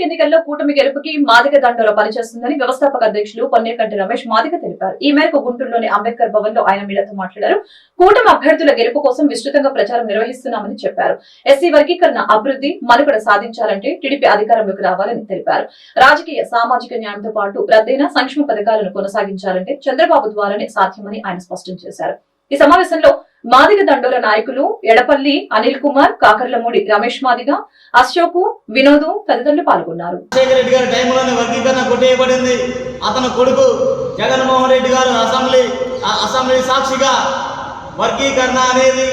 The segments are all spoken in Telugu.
సార్వత్రిక ఎన్నికల్లో కూటమి గెలుపుకి మాదిక దండలో పనిచేస్తుందని వ్యవస్థాపక అధ్యక్షులు పొన్నేకంటి రమేష్ మాదిక తెలిపారు. ఈ మేరకు గుంటూరులోని అంబేద్కర్ భవన్లో ఆయన మీడియాతో మాట్లాడారు. కూటమి అభ్యర్థుల గెలుపు కోసం విస్తృతంగా ప్రచారం నిర్వహిస్తున్నామని చెప్పారు. ఎస్సీ వర్గీకరణ అభివృద్ధి మనుగడ సాధించాలంటే టీడీపీ అధికారంలోకి రావాలని తెలిపారు. రాజకీయ సామాజిక న్యాయంతో పాటు రద్దయిన సంక్షేమ పథకాలను కొనసాగించాలంటే చంద్రబాబు ద్వారానే సాధ్యమని ఆయన స్పష్టం చేశారు. ఈ సమావేశంలో మాదిగ దండోల నాయకులు ఎడపల్లి అనిల్ కుమార్ కాకర్లమూడి రమేష్ మాదిగ అశోకు వినోదు తదితరులు పాల్గొన్నారు. అతను గారి టైంలోనే వర్గీకరణ కొట్టేయబడింది. అతని కొడుకు జగన్మోహన్ రెడ్డి గారు అసెంబ్లీ అసెంబ్లీ సాక్షిగా వర్గీకరణ అనేది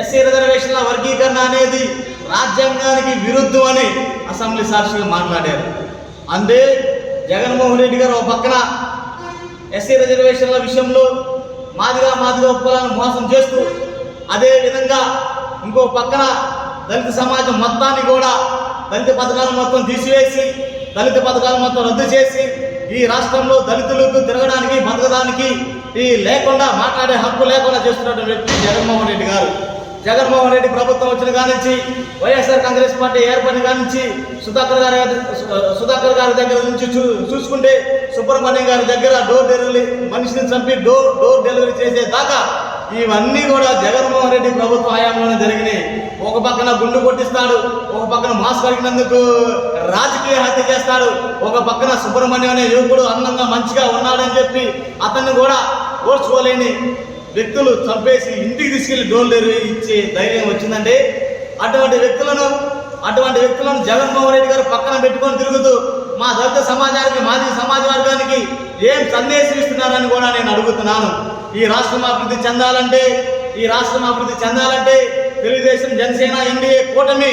ఎస్సీ రిజర్వేషన్ల వర్గీకరణ అనేది రాజ్యాంగానికి విరుద్ధం అని అసెంబ్లీ సాక్షిగా మాట్లాడారు. అందే జగన్మోహన్ రెడ్డి గారు ఒక పక్కన ఎస్సీ రిజర్వేషన్ల విషయంలో మాదిగా మాదిగా కులాలను మోసం చేస్తూ అదే విధంగా ఇంకో పక్కన దళిత సమాజం మొత్తాన్ని కూడా దళిత పథకాలు మొత్తం తీసివేసి దళిత పథకాలు మొత్తం రద్దు చేసి ఈ రాష్ట్రంలో దళితులకు తిరగడానికి బతకడానికి ఈ లేకుండా మాట్లాడే హక్కు లేకుండా చేస్తున్నటువంటి వ్యక్తి జగన్మోహన్ రెడ్డి గారు. జగన్మోహన్ రెడ్డి ప్రభుత్వం వచ్చిన కానించి వైఎస్ఆర్ కాంగ్రెస్ పార్టీ ఏర్పడిన కానించి సుధాకర్ గారి సుధాకర్ గారి దగ్గర నుంచి చూ- చూసుకుంటే సుబ్రహ్మణ్యం గారి దగ్గర డోర్ డెలివరీ మనిషిని చంపి డోర్ డోర్ డెలివరీ చేసే దాకా ఇవన్నీ కూడా జగన్మోహన్ రెడ్డి ప్రభుత్వ హయాంలోనే జరిగినాయి. ఒక పక్కన గుండు కొట్టిస్తాడు ఒక పక్కన మాస్క్ అడిగినందుకు రాజకీయ హత్య చేస్తాడు ఒక పక్కన సుబ్రహ్మణ్యం అనే యువకుడు అందంగా మంచిగా ఉన్నాడని చెప్పి అతన్ని కూడా ఓర్చుకోలేని వ్యక్తులు చంపేసి ఇంటికి తీసుకెళ్ళి డోర్ డెలివరీ ఇచ్చే ధైర్యం వచ్చిందంటే అటువంటి వ్యక్తులను అటువంటి వ్యక్తులను జగన్మోహన్ రెడ్డి గారు పక్కన పెట్టుకొని తిరుగుతూ మా దళిత సమాజానికి మాజీ సమాజం వర్గానికి ఏం సందేశం ఇస్తున్నారని కూడా నేను అడుగుతున్నాను. ఈ రాష్ట్రం అభివృద్ధి చెందాలంటే ఈ రాష్ట్రం అభివృద్ధి చెందాలంటే తెలుగుదేశం జనసేన ఎన్డీఏ కూటమి